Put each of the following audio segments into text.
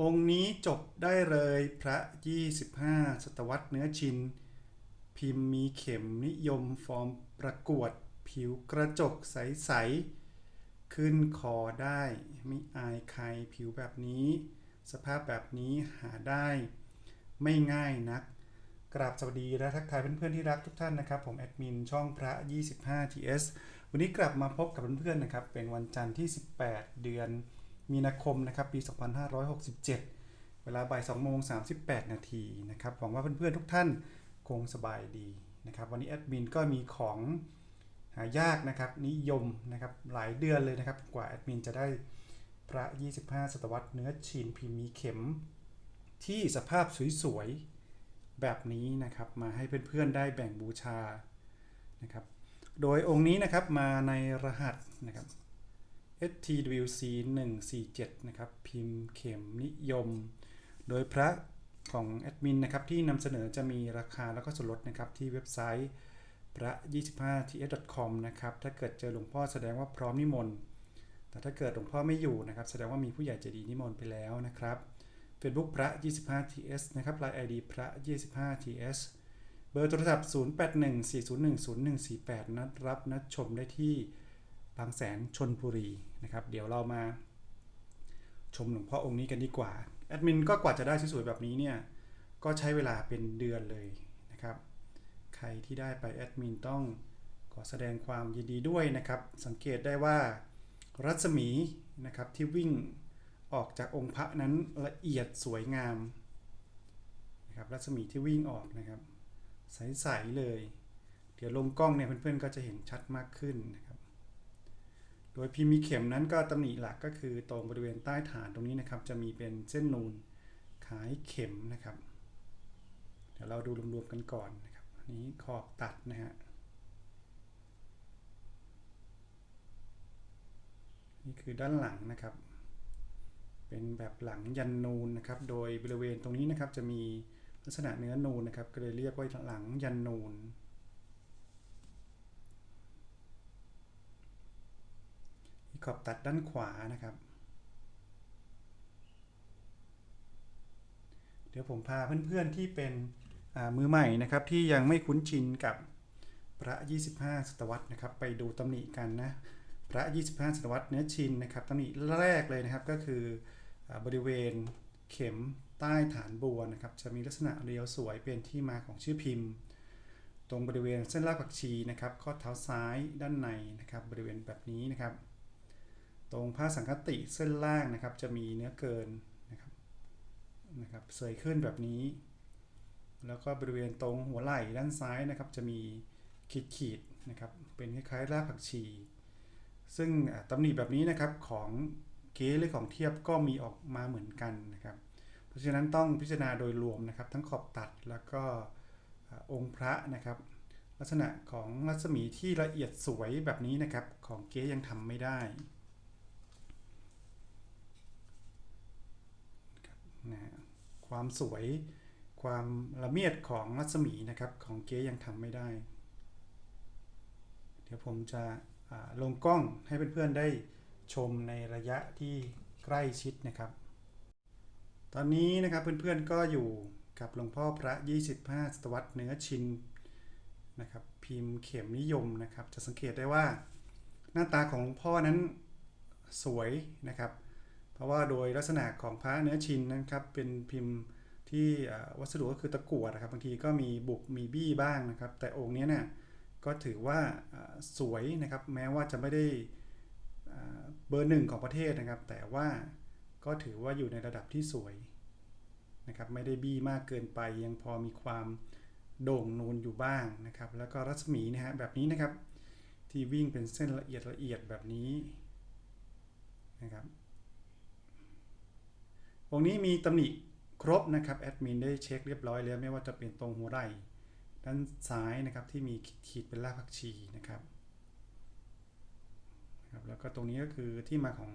องค์นี้จบได้เลยพระ 25 ศตวรรษเนื้อชิน พิมพ์มีเข็มนิยมฟอร์มประกวด ผิวกระจกใส ๆ ขึ้นคอได้ไม่อายใครผิวแบบนี้ สภาพแบบนี้หาได้ ไม่ง่ายนัก กราบสวัสดีและทักทายเพื่อน ๆ ที่รักทุกท่านนะครับ ผมแอดมินช่องพระ 25 TS วันนี้กลับมาพบกับเพื่อน ๆ นะครับ เป็นวันจันทร์ที่ 18 เดือน มีนาคมนะครับปี 2567 เวลาบ่าย2โมง38 นาทีนะครับหวังว่าเพื่อนๆทุกท่านคงสบายดีนะครับ วันนี้แอดมินก็มีของหายากนะครับนิยมนะครับหลายเดือนเลยนะครับ กว่าแอดมินจะได้พระ 25 ศตวรรษเนื้อชินพิมพ์มีเข็ม ที่สภาพสวยๆแบบนี้นะครับ มาให้เพื่อนๆได้แบ่งบูชานะครับ โดยองค์นี้นะครับมาในรหัสนะครับ STWC 147นะครับพิมพ์เข็มนิยม โดยพระของแอดมินนะครับที่นำเสนอจะมีราคาแล้วก็ส่วนลดนะครับที่เว็บไซต์พระ 25ts.com นะครับถ้าเกิดเจอหลวงพ่อแสดงว่าพร้อมนิมนต์แต่ถ้าเกิดหลวงพ่อไม่อยู่นะครับ แสดงว่ามีผู้ใหญ่ใจดีนิมนต์ไปแล้วนะครับ Facebook พระ 25ts นะครับ Line ID พระ 25ts เบอร์โทรศัพท์ 0814010148 นัดรับนัดชมได้ที่ บางแสนชนบุรีนะครับ เดี๋ยวเรามาชมหลวงพ่อองค์นี้กันดีกว่า แอดมินก็กว่าจะได้สวยๆแบบนี้เนี่ย ก็ใช้เวลาเป็นเดือนเลยนะครับ ใครที่ได้ไปแอดมินต้องขอแสดงความยินดีด้วยนะครับ สังเกตได้ว่ารัศมีนะครับที่วิ่งออกจากองค์พระนั้นละเอียดสวยงามนะครับรัศมีที่วิ่งออกนะครับ ใสๆเลย เดี๋ยวลงกล้องเนี่ยเพื่อนๆก็จะเห็นชัดมากขึ้นนะครับ โดยพิมพ์มีเข็มนั้นก็ตำหนิหลักก็คือตรงบริเวณใต้ฐานตรงนี้นะครับ จะมีเป็นเส้นนูนขายเข็มนะครับ เดี๋ยวเราดูรวมๆกันก่อนนะครับนนี้ขอบตัดนะฮะนี่คือด้านหลังนะครับ เป็นแบบหลังยันนูนนะครับ โดยบริเวณตรงนี้นะครับจะมีลักษณะเนื้อนูนนะครับ ก็เลยเรียกว่าหลังยันนูน ขอบตัดด้านขวานะครับ เดี๋ยวผมพาเพื่อนๆที่เป็นมือใหม่นะครับ ที่ยังไม่คุ้นชินกับพระ 25 ศตวรรษนะครับ ไปดูตำหนิกันนะพระ 25 ศตวรรษเนื้อชินนะครับตำหนิแรกเลยนะครับก็คืออบริเวณเข็มใต้ฐานบัวนะครับ จะมีลักษณะเรียวสวยเป็นที่มาของชื่อพิมพ์ ตรงบริเวณเส้นรากผักชีนะครับ ข้อเท้าซ้ายด้านในนะครับ บริเวณแบบนี้นะครับ ตรงผ้าสังคติเส้นล่างนะครับ จะมีเนื้อเกินนะครับนะครับเสยขึ้นแบบนี้ แล้วก็บริเวณตรงหัวไหล่ด้านซ้ายนะครับ จะมีขีดขีดนะครับเป็นคล้ายๆรากผักชี ซึ่งตำหนิแบบนี้นะครับของเก๊หรือของเทียบก็มีออกมาเหมือนกันนะครับ เพราะฉะนั้นต้องพิจารณาโดยรวมนะครับ ทั้งขอบตัดแล้วก็องค์พระนะครับ ลักษณะของรัศมีที่ละเอียดสวยแบบนี้นะครับ ของเก๊ยังทำไม่ได้ นะความสวย ความละเมียดของรัศมีนะครับ ของเก๊ยังทำไม่ได้ เดี๋ยวผมจะลงกล้องให้เพื่อนๆได้ชมในระยะที่ใกล้ชิดนะครับ ตอนนี้นะครับเพื่อนๆก็อยู่กับหลวงพ่อพระ 25ศตวรรษเนื้อชินนะครับพิมพ์เข็มนิยมนะครับ จะสังเกตได้ว่าหน้าตาของหลวงพ่อนั้นสวยนะครับ เพราะว่าโดยลักษณะของพระเนื้อชินนะครับเป็นพิมพ์ที่วัสดุก็คือตะกั่วนะครับบางทีก็มีบุกมีบี้บ้างนะครับ แต่องค์นี้เนี่ยก็ถือว่าสวยนะครับแม้ว่าจะไม่ได้เบอร์หนึ่งของประเทศนะครับ แต่ว่าก็ถือว่าอยู่ในระดับที่สวยนะครับไม่ได้บี้มากเกินไปยังพอมีความโด่งนูนอยู่บ้างนะครับ แล้วก็รัศมีนะฮะแบบนี้นะครับ ที่วิ่งเป็นเส้นละเอียดละเอียดแบบนี้นะครับ องนี้มีตำหนิครบนะครับแอดมินได้เช็คเรียบร้อยแล้วไม่ว่าจะเป็นตรงหัวไหล่ด้านซ้ายนะครับที่มีขีดเป็นรากผักชีนะครับแล้วก็ตรงนี้ก็คือที่มาของ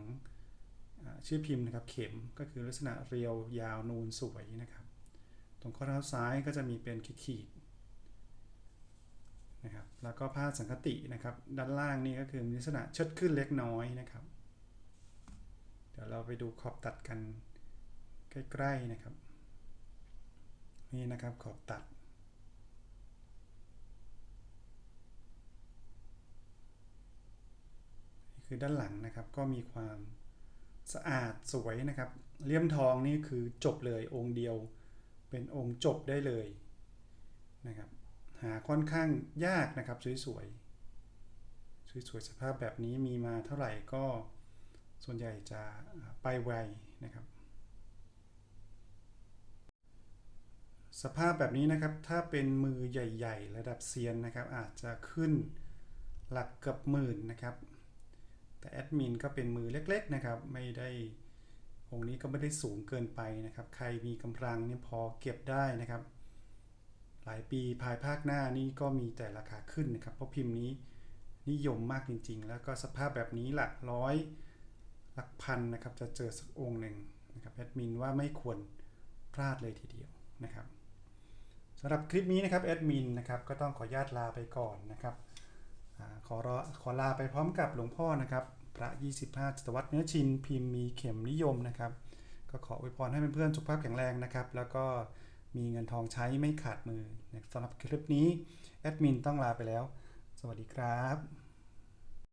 อชื่อพิมพ์นะครับเข็มก็คือลักษณะเรียวยาวนูนสวยนะครับ ตรงข้อเท้าซ้ายก็จะมีเป็นขีดนะครับแล้วก็ผ้าสังคตินะครับ ด้านล่างนี่ก็คือมีลักษณะเชิดขึ้นเล็กน้อยนะครับ เดี๋ยวเราไปดูขอบตัดกัน ใกล้ๆนะครับ นี่นะครับขอบตัด คือด้านหลังนะครับก็มีความสะอาดสวยนะครับเลี่ยมทองนี่คือจบเลยองค์เดียว เป็นองค์จบได้เลยนะครับหาค่อนข้างยากนะครับสวยๆสวยๆสภาพแบบนี้มีมาเท่าไหร่ก็ส่วนใหญ่จะไปไวนะครับ สภาพแบบนี้นะครับ ถ้าเป็นมือใหญ่ ๆ ระดับเซียนนะครับ อาจจะขึ้นหลักเกือบหมื่นนะครับ แต่แอดมินก็เป็นมือเล็กๆนะครับ ไม่ได้องค์นี้ก็ไม่ได้สูงเกินไปนะครับ ใครมีกำลังนี่พอเก็บได้นะครับ หลายปีภายภาคหน้านี่ก็มีแต่ราคาขึ้นนะครับ เพราะพิมพ์นี้นิยมมากจริง ๆ แล้วก็สภาพแบบนี้หลักร้อยหลักพันนะครับ จะเจอสักองค์หนึ่งนะครับแอดมินว่าไม่ควรพลาดเลยทีเดียวนะครับ สำหรับคลิปนี้นะครับแอดมินนะครับก็ต้องขอญาตลาไปก่อนนะครับอขอรอขอลาไปพร้อมกับหลวงพ่อนะครับ พระ 25ศตวรรษเนื้อชินพิมพ์มีเข็มนิยมนะครับ ก็ขออวยพรให้เพื่อนๆสุขภาพแข็งแรงนะครับ แล้วก็มีเงินทองใช้ไม่ขาดมือสำหรับคลิปนี้แอดมินต้องลาไปแล้ว สวัสดีครับ